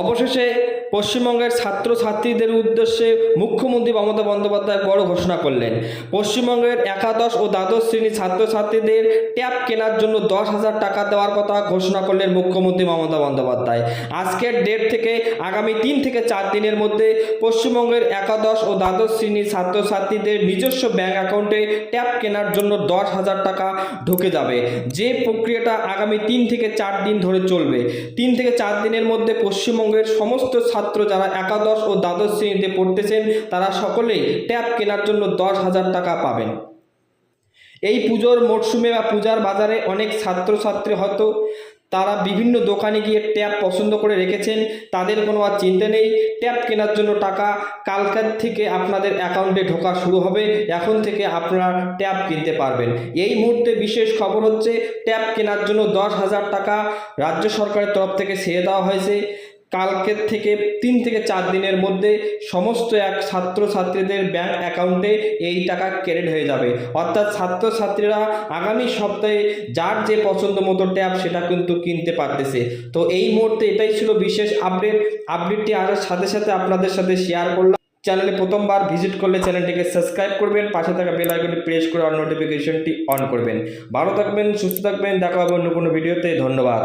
অবশেষে পশ্চিমবঙ্গের ছাত্রছাত্রীদের উদ্দেশ্যে মুখ্যমন্ত্রী মমতা বন্দ্যোপাধ্যায় বড় ঘোষণা করলেন। পশ্চিমবঙ্গের একাদশ ও দ্বাদশ শ্রেণির ছাত্রছাত্রীদের ট্যাব কেনার জন্য দশ হাজার টাকা দেওয়ার কথা ঘোষণা করলেন মুখ্যমন্ত্রী মমতা বন্দ্যোপাধ্যায়। আজকের ডেট থেকে আগামী তিন থেকে চার দিনের মধ্যে পশ্চিমবঙ্গের একাদশ ও দ্বাদশ শ্রেণির ছাত্রছাত্রীদের নিজস্ব ব্যাঙ্ক অ্যাকাউন্টে ট্যাব কেনার জন্য দশ হাজার টাকা ঢুকে যাবে। যে প্রক্রিয়াটা আগামী তিন থেকে চার দিন ধরে চলবে, তিন থেকে চার দিনের মধ্যে পশ্চিমবঙ্গের সমস্ত ছাত্র যারা একাদশ ও দ্বাদশ শ্রেণীতে পড়তেছেন, তারা সকলেই ট্যাব কেনার জন্য দশ হাজার টাকা পাবেন। এই পুজোর মরশুমে বা পূজার বাজারে অনেক ছাত্রছাত্রী হয়তো তারা বিভিন্ন দোকানে গিয়ে ট্যাব পছন্দ করে রেখেছেন, তাদের কোনো আর চিন্তা নেই। ট্যাব কেনার জন্য টাকা কালকের থেকে আপনাদের অ্যাকাউন্টে ঢোকা শুরু হবে, এখন থেকে আপনারা ট্যাব কিনতে পারবেন। এই মুহূর্তে বিশেষ খবর হচ্ছে, ট্যাব কেনার জন্য দশ হাজার টাকা রাজ্য সরকারের তরফ থেকে ছেড়ে দেওয়া হয়েছে। কালকের থেকে তিন থেকে চার দিনের মধ্যে সমস্ত এক ছাত্রছাত্রীদের ব্যাংক অ্যাকাউন্টে এই টাকা ক্রেডিট হয়ে যাবে। অর্থাৎ ছাত্রছাত্রীরা আগামী সপ্তাহে যার যে পছন্দ মতো ট্যাব সেটা কিন্তু কিনতে পারতেছে। তো এই মুহূর্তে এটাই ছিল বিশেষ আপডেট। আপডেটটি আসার সাথে সাথে আপনাদের সাথে শেয়ার করলাম। চ্যানেলে প্রথমবার ভিজিট করলে চ্যানেলটিকে সাবস্ক্রাইব করবেন, পাশে থাকা বেল আইকনটি প্রেস করে অন নোটিফিকেশনটি অন করবেন। ভালো থাকবেন, সুস্থ থাকবেন, দেখা হবে অন্য কোনো ভিডিওতে ধন্যবাদ।